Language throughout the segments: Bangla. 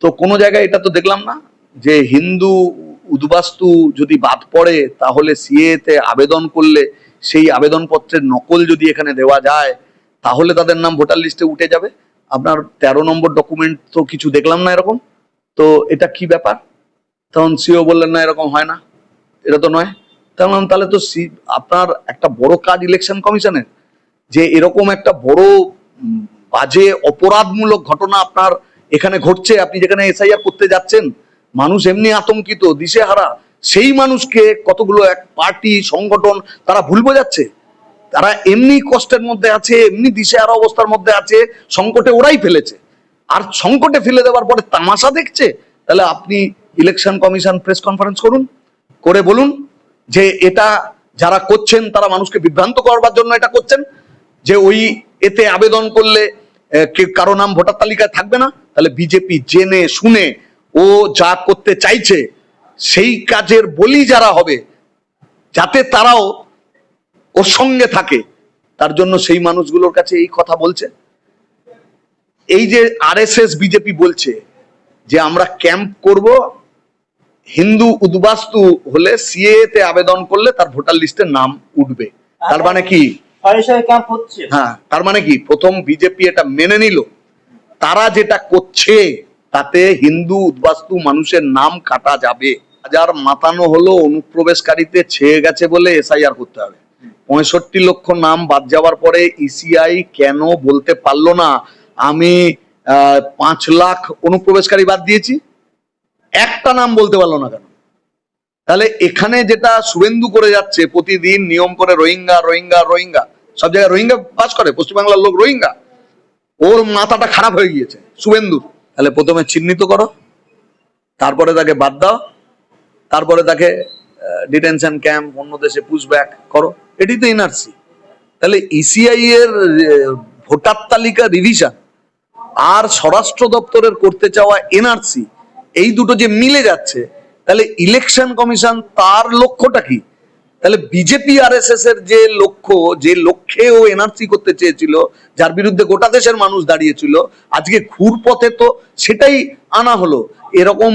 তো কোনো জায়গায় এটা তো দেখলাম না যে হিন্দু উদ্বাস্তু যদি বাদ পড়ে, তাহলে সিএ তে আবেদন করলে সেই আবেদনপত্রের নকল যদি এখানে দেওয়া যায়, তাহলে তাদের নাম ভোটার লিস্টে উঠে যাবে। আপনার তেরো নম্বর ডকুমেন্ট তো কিছু দেখলাম না এরকম। তো এটা কি ব্যাপার? তখন সিও বললেন, না, এরকম হয় না। এটা তো নয়। তাহলে তাহলে তো সি- আপনার একটা বড় কাজ ইলেকশন কমিশনের যে এরকম একটা বড় বাজে, অপরাধমূলক ঘটনা আপনার এখানে ঘটছে, আপনি যেখানে এসআইআর করতে যাচ্ছেন, মানুষ এমনি আতঙ্কিত, দিশেহারা। সেই মানুষকে কতগুলো এক পার্টি, সংগঠন, তারা ভুল বোঝাচ্ছে? তারা এমনি কষ্টের মধ্যে আছে, এমনি দিশেহারা অবস্থার মধ্যে আছে, সংকটে ওরাই ফেলেছে। আর সংকটে ফেলে দেওয়ার পরে তামাশা দেখছে? তাহলে আপনি ইলেকশন কমিশন প্রেস কনফারেন্স করুন, করে বলুন যে এটা যারা করছেন, তারা মানুষকে বিভ্রান্ত করবার জন্য এটা করছেন, যে ওই এতে আবেদন করলে কারও নাম ভোটার তালিকায় থাকবে না? তাহলে বিজেপি জেনে শুনে ও যা করতে চাইছে, সেই কাজের বলি যারা হবে, যাতে তারাও ওর সঙ্গে থাকে। তার জন্য সেই মানুষগুলোর কাছে এই কথা বলছে। এই যে আরএসএস বিজেপি বলছে যে আমরা ক্যাম্প করব, হিন্দু উদ্বাস্তু হলে সিএ তে আবেদন করলে তার ভোটার লিস্টে নাম উঠবে। তার মানে কি? হ্যাঁ তার মানে কি? প্রথম বিজেপি এটা মেনে নিল। তারা যেটা করছে, তাতে হিন্দু, উদ্বাস্তু মানুষের নাম কাটা যাবে। হাজার মাতানো হলো, অনুপ্রবেশকারীতে ছেয়ে গেছে বলে এসআইআর করতে হবে। পঁয়ষট্টি লক্ষ নাম বাদ যাওয়ার পরে ইসিআই কেন বলতে পারল না? আমি পাঁচ লাখ অনুপ্রবেশকারী বাদ দিয়েছি। একটা নাম বলতে পারল না কেন? তাহলে এখানে যেটা শুভেন্দু করে যাচ্ছে, প্রতিদিন নিয়ম করে রোহিঙ্গা রোহিঙ্গা রোহিঙ্গা সব জায়গায় রোহিঙ্গা বাস করে, পশ্চিমবাংলার লোক রোহিঙ্গা। ওর মাথাটা খারাপ হয়ে গিয়েছে, শুভেন্দুর। তাহলে প্রথমে চিহ্নিত করো, তারপরে তাকে বাদ দাও, তারপরে তাকে ডিটেনশন ক্যাম্প অন্য দেশে পুশব্যাক করো। এটি তো এনআরসি তাহলে ইসিআই এর ভোটার তালিকা রিভিশন আর স্বরাষ্ট্র দপ্তরের করতে চাওয়া এনআরসি এই দুটো যে মিলে যাচ্ছে, তাহলে ইলেকশন কমিশন তার লক্ষ্যটা কি? তাহলে বিজেপি আর এর যে লক্ষ্য, যে লক্ষ্যে ও এনআরসি করতে চেয়েছিল, যার বিরুদ্ধে গোটা দেশের মানুষ দাঁড়িয়েছিল, আজকে ঘুর পথে তো সেটাই আনা হলো। এরকম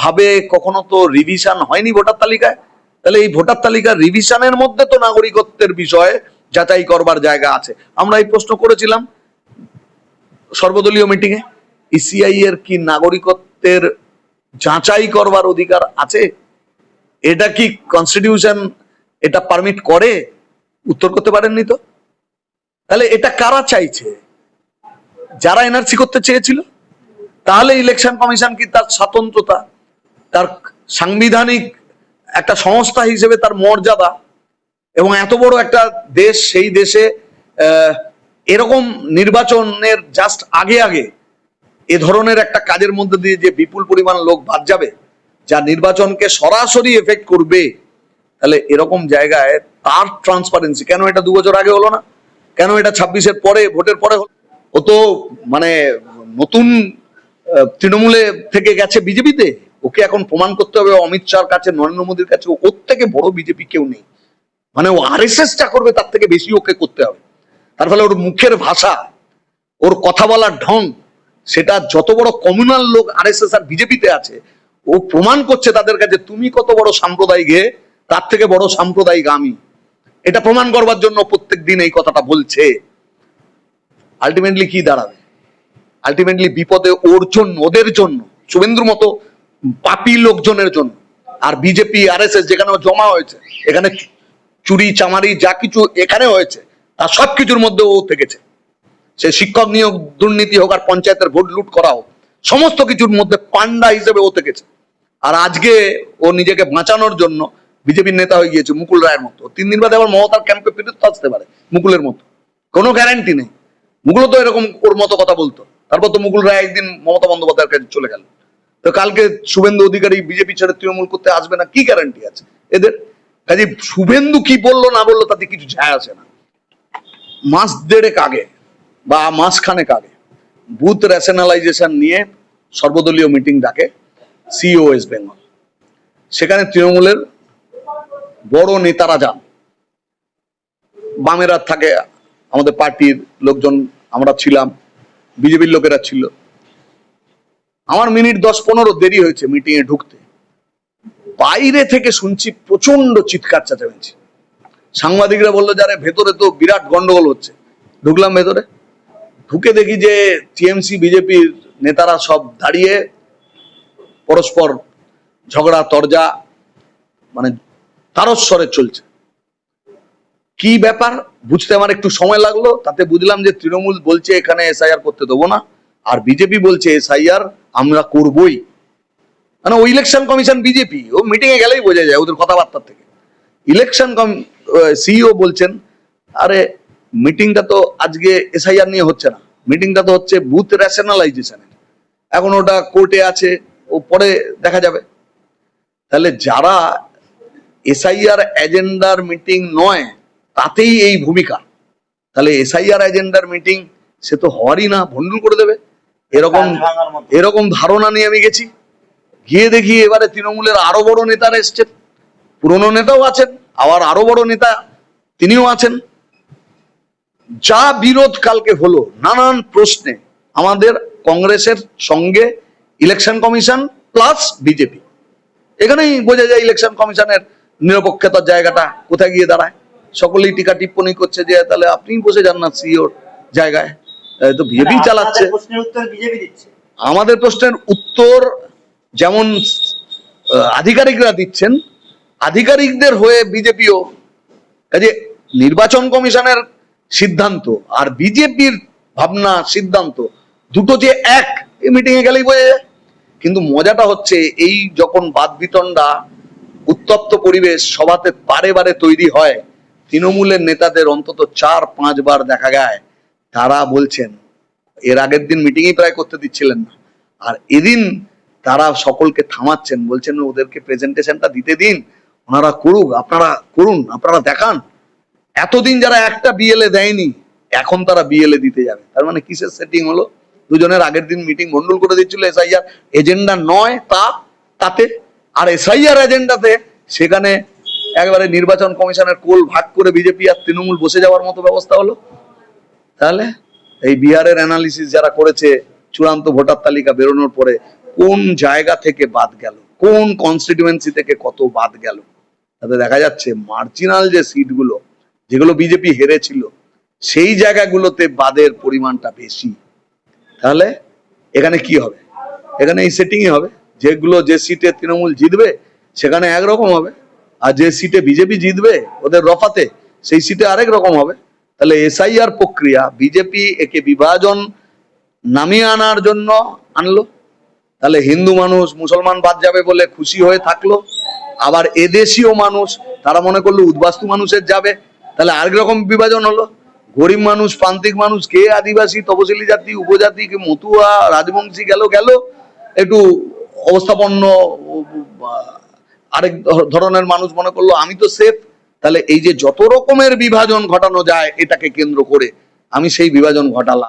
ভাবে কখনো তো রিভিশন হয়নি ভোটার তালিকায়? তাহলে এই ভোটার তালিকার রিভিশনের মধ্যে তো নাগরিকত্বের বিষয়ে যাচাই করবার জায়গা আছে। আমরা এই প্রশ্ন করেছিলাম সর্বদলীয় মিটিং এ ইসিআই এর কি নাগরিকত্বের যাচাই করবার অধিকার আছে? এটা কি কনস্টিটিউশন এটা পারমিট করে? উত্তর করতে পারেননি তো? তাহলে এটা কারা চাইছে? যারা এনআরসি করতে চেয়েছিল? তাহলে ইলেকশন কমিশন কি তার স্বাতন্ত্রতা, তার সাংবিধানিক একটা সংস্থা হিসেবে তার মর্যাদা এবং এত বড় একটা দেশ, সেই দেশে এরকম নির্বাচনের জাস্ট আগে আগে এ ধরনের একটা কাজের মধ্যে দিয়ে যে বিপুল পরিমাণ লোক বাদ যাবে, যা নির্বাচনকে সরাসরি এফেক্ট করবে তাহলে এরকম জায়গায় তার ট্রান্সপারেন্সি কেন এটা দু বছর আগে হলো না? কেন এটা ছাব্বিশের পরে, ভোটের পরে হলো? ও তো মানে নতুন তৃণমূলে থেকে গেছে বিজেপিতে? ওকে এখন প্রমাণ করতে হবে, অমিত শাহর কাছে, নরেন্দ্র মোদীর কাছে ওর থেকে বড় বিজেপি কেউ নেই। মানে ও আর এস করবে, তার থেকে বেশি ওকে করতে হবে। তার ফলে ওর মুখের ভাষা, ওর কথা বলার ঢং, সেটা যত বড় কমিউনাল লোক আর এস আর বিজেপিতে আছে, ও প্রমাণ করছে তাদের কাছে, তুমি কত বড় সাম্প্রদায়িক তার থেকে বড় সাম্প্রদায়িক আমি। এটা প্রমাণ করবার জন্য প্রত্যেক দিন এই কথাটা বলছে। আলটিমেটলি কি দাঁড়াবে? আলটিমেটলি বিপদে ওর জন্য, ওদের জন্য, শুভেন্দুর মতো পাপি লোকজনের জন্য। আর বিজেপি আর এস এস যেখানে জমা হয়েছে, এখানে চুরি, চামারি, যা কিছু এখানে হয়েছে তার সব কিছুর মধ্যে ও থেকেছে। সে শিক্ষক নিয়োগ, দুর্নীতি হোক আর পঞ্চায়েতের ভোট লুট করা হোক, সমস্ত কিছুর মধ্যে পান্ডা হিসেবে ও থেকেছে। আর আজকে ও নিজেকে বাঁচানোর জন্য বিজেপির নেতা হয়ে গিয়েছে মুকুল রায়ের মতো। তিন দিন বাদে আবার মমতার ক্যাম্পে ফেরত আসতে পারে মুকুলের মতো। কোনো গ্যারান্টি নেই। মুকুলও তো এরকম ওর মতো কথা বলতো। তারপর তো মুকুল রায় একদিন মমতা বন্দ্যোপাধ্যায়ের কাছে চলে গেল। তো কালকে শুভেন্দু অধিকারী বিজেপি ছেড়ে তৃণমূল করতে আসবে না, কি গ্যারান্টি আছে? এদের কাজে শুভেন্দু কি বলল, না বলল, তাতে কিছু যায় আসে না। মাস দেড়েক আগে বা মাস খানেক আগে বুথ রেশনালাইজেশন নিয়ে সর্বদলীয় মিটিং ডাকে সিও ওয়েস্ট বেঙ্গল সেখানে তৃণমূলের বড় নেতারা যান। বামেরা থাকে, আমাদের পার্টির লোকজন, আমরা ছিলাম, বিজেপির লোকেরা ছিল। আমার মিনিট দশ পনেরো দেরি হয়েছে মিটিং এ ঢুকতে। বাইরে থেকে শুনছি প্রচণ্ড চিৎকার চেঁচামেচি। সাংবাদিকরা বলল যারে ভেতরে তো বিরাট গন্ডগোল হচ্ছে। ঢুকলাম ভেতরে। ঢুকে দেখি যে টিএমসি, বিজেপির নেতারা সব দাঁড়িয়ে পরস্পর ঝগড়া, তরজা মানে তারস্বরে চলছে। কি ব্যাপার? বুঝতে আমার একটু সময় লাগল, তাতে বুঝলাম যে তৃণমূল বলছে এখানে এসআইআর করতে দেবো না, আর বিজেপি বলছে এসআইআর আমরা করবই। মানে ও ইলেকশন কমিশন বিজেপি ও মিটিং এ গেলেই বোঝা যায় ওদের কথাবার্তার থেকে। ইলেকশন সিইও বলছেন, আরে মিটিংটা তো আজকে এসআইআর নিয়ে হচ্ছে না মিটিংটা তো হচ্ছে বুথ রেশনালাইজেশনের এখন ওটা কোর্টে আছে, ও পরে দেখা যাবে। তাহলে যারা এসআইআর এজেন্ডার মিটিং নয় তাতেই এই ভূমিকা। তাহলে এসআইআর এজেন্ডার মিটিং সে তো হওয়ারই না ভন্ডুল করে দেবে। এরকম এরকম ধারণা নিয়ে আমি গেছি। গিয়ে দেখি এবারে তৃণমূলের আরও বড় নেতারা এসছেন। পুরনো নেতাও আছেন আবার আরও বড় নেতা তিনিও আছেন। যা বিরোধ কালকে হলো নানান প্রশ্নে আমাদের কংগ্রেসের সঙ্গে ইলেকশন কমিশন প্লাস বিজেপি। এখানেই বোঝা যায় ইলেকশন কমিশনের নিরপেক্ষতার জায়গাটা কোথায় গিয়ে দাঁড়ায়? সকলেই টিকা টিপ্পণী করছে যে তাহলে আপনিই বসে যান না সিওর জায়গায়। তো বিজেপি চালাচ্ছে। উত্তর বিজেপি দিচ্ছে। আমাদের প্রশ্নের উত্তর যেমন আধিকারিকরা দিচ্ছেন আধিকারিকদের হয়ে বিজেপিও কাজে নির্বাচন কমিশনের সিদ্ধান্ত আর বিজেপির ভাবনা সিদ্ধান্ত দুটো যে এক এই মিটিং এ গেলেই বোঝা যায়। কিন্তু মজাটা হচ্ছে এই যখন বাদ বিতণ্ডা উত্তপ্ত পরিবেশ সভাতে বারে বারে তৈরি হয়। তৃণমূলের নেতাদের অন্তত চার পাঁচবার দেখা যায়। তারা বলছেন, এর আগের দিন মিটিংই প্রায় করতে দিচ্ছিলেন না। আর এদিন তারা সকলকে থামাচ্ছেন, বলছেন, ওদেরকে প্রেজেন্টেশনটা দিতে দিন। ওনারা করুক, আপনারা করুন, আপনারা দেখান। এতদিন যারা একটা বিএলএ দেয়নি, এখন তারা বিএলএ দিতে যাবে। তার মানে কিসের সেটিং হলো? দুজনের আগের দিন মিটিং মন্ডল করে দিচ্ছিল এসআইআর এজেন্ডা নয় তা, তাতে আর এসআইআর এজেন্ডাতে সেখানে একবারে নির্বাচন কমিশনের কোল ভাগ করে বিজেপি আর তৃণমূল বসে যাওয়ার মতো ব্যবস্থা হলো। তাহলে এই বিহারের অ্যানালিসিস যারা করেছে, চূড়ান্ত ভোটার তালিকা বেরোনোর পরে কোন জায়গা থেকে বাদ গেল? কোন কনস্টিটুয়েন্সি থেকে কত বাদ গেল? তাতে দেখা যাচ্ছে মার্জিনাল যে সিটগুলো যেগুলো বিজেপি হেরেছিল, সেই জায়গাগুলোতে বাদের পরিমাণটা বেশি। তাহলে এখানে কি হবে? এখানে এই সেটিংই হবে। যেগুলো যে সিটে তৃণমূল জিতবে, সেখানে একরকম হবে। আর যে সিটে বিজেপি জিতবে, ওদের রফাতে, সেই সিটে আরেক রকম হবে। তাহলে এসআইআর প্রক্রিয়া বিজেপি একে বিভাজন নামিয়ে আনার জন্য আনলো। তাহলে হিন্দু মানুষ, মুসলমান বাদ যাবে বলে খুশি হয়ে থাকল। আবার এদেশীয় মানুষ, তারা মনে করল উদ্বাস্তু মানুষের যাবে। তাহলে আরেক রকম বিভাজন হলো। গরিব মানুষ, প্রান্তিক মানুষ, কে আদিবাসী, তপশিলি জাতি, উপজাতি, কে মতুয়া, রাজবংশী গেল গেল। একটু অবস্থাপন্ন আরেক ধরনের মানুষ মনে করল, আমি তো সেফ তাহলে এই যে যত রকমের বিভাজন ঘটানো যায়, এটাকে কেন্দ্র করে আমি সেই বিভাজন ঘটালাম।